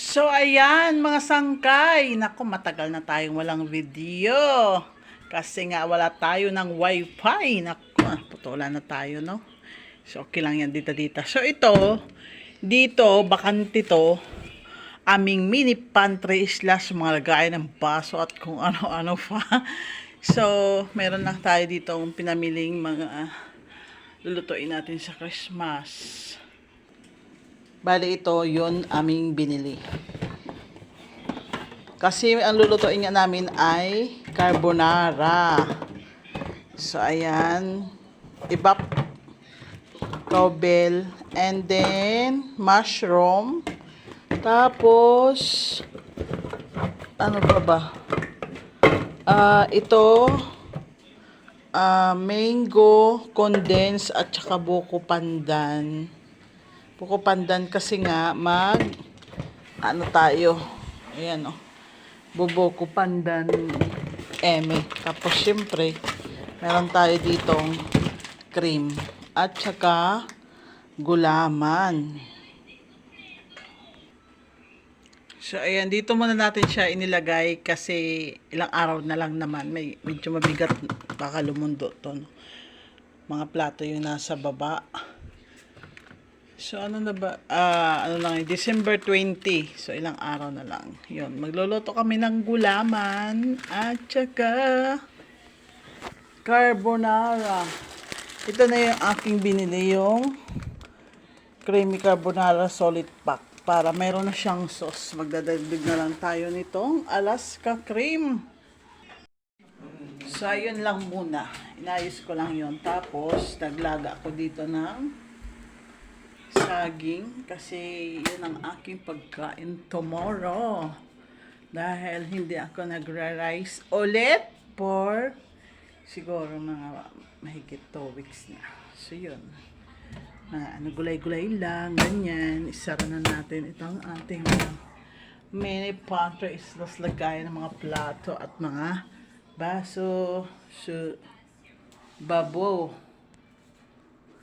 So, ayan, mga sangkay. Naku, matagal na tayong walang video. Kasi nga, wala tayo ng wifi. Naku, ah, putulan na tayo, no? So, okay lang yan dito-dito. So, ito, dito, bakante to, aming mini pantry slash mga lagayan ng baso at kung ano-ano pa. So, meron lang tayo dito pinamiling mga ah, lulutuin natin sa Christmas. Bali ito, yon aming binili. Kasi ang lulutuin nga namin ay carbonara. So, ayan. Ibap, cowbell, and then mushroom. Tapos, ano pa ba? Ah, ito, ah, mango, condense, at saka buko pandan. Buko pandan kasi nga mag ano tayo. Ayan oh. Bubuko pandan eme. Tapos syempre, meron tayo ditong cream at saka gulaman. So ayan, dito muna natin siya inilagay kasi ilang araw na lang naman. May medyo mabigat baka lumundo to. No? Mga plato yung nasa baba. So ano na ba? Ah, ano lang, yun, December 20. So ilang araw na lang. 'Yon, magluluto kami ng gulaman at saka carbonara. Ito na yung aking binili yung creamy carbonara solid pack para meron na siyang sauce. Magdadagdag na lang tayo nitong Alaska cream. So, ayun lang muna. Inayos ko lang yon Tapos, naglaga ako dito ng saging kasi yun ang aking pagkain tomorrow. Dahil hindi ako nagra-rice ulit for siguro mga mahigit 2 weeks na. So, yun. Mga ano, gulay-gulay lang, ganyan. Isara na natin itong ating mini pantry islas lagay ng mga plato at mga baso, so, babo.